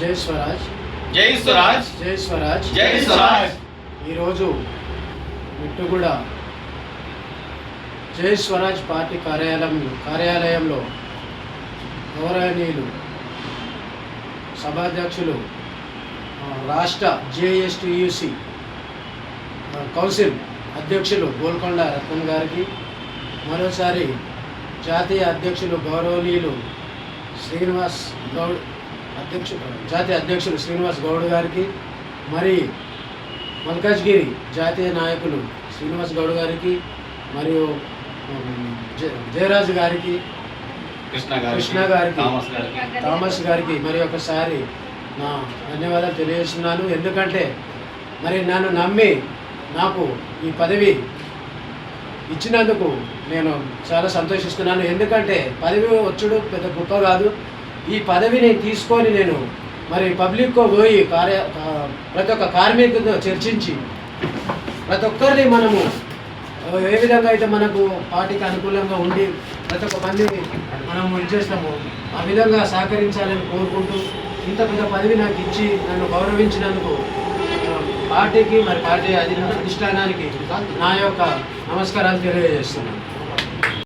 జై స్వరాజ్. జై స్వరాజ్. జై స్వరాజ్. జై స్వరాజ్. ఈరోజు మిట్టుగూడ జై స్వరాజ్ పార్టీ కార్యాలయం కార్యాలయంలో గౌరవనీయులు సభాధ్యక్షులు రాష్ట్ర జేఎస్టియుసి కౌన్సిల్ అధ్యక్షులు గోల్కొండ రత్నం గారికి మరోసారి జాతీయ అధ్యక్షులు గౌరవనీయులు శ్రీనివాస్ గౌడ్ అధ్యక్షుడు జాతీయ అధ్యక్షులు శ్రీనివాస్ గౌడ్ గారికి మరి మల్కాజ్గిరి జాతీయ నాయకులు శ్రీనివాస్ గౌడ్ గారికి మరియు జయరాజు గారికి కృష్ణ గారికి. థామస్ గారికి మరి ఒకసారి నా ధన్యవాదాలు తెలియజేస్తున్నాను. ఎందుకంటే మరి నన్ను నమ్మి నాకు ఈ పదవి ఇచ్చినందుకు నేను చాలా సంతోషిస్తున్నాను. ఎందుకంటే పదవి వచ్చుడు పెద్ద గొప్ప కాదు. ఈ పదవిని తీసుకొని నేను మరి పబ్లిక్కు పోయి కార్య ప్రతి ఒక్క కార్మికులతో చర్చించి ప్రతి ఒక్కరిని మనము ఏ విధంగా అయితే మనకు పార్టీకి అనుకూలంగా ఉండి ప్రతి ఒక్క మందిని మనం ఇచ్చేస్తాము ఆ విధంగా సహకరించాలని కోరుకుంటూ ఇంత పెద్ద పదవి నాకు ఇచ్చి నన్ను గౌరవించినందుకు పార్టీకి మరి పార్టీ అధిష్టానానికి నా యొక్క నమస్కారాలు తెలియజేస్తున్నాను.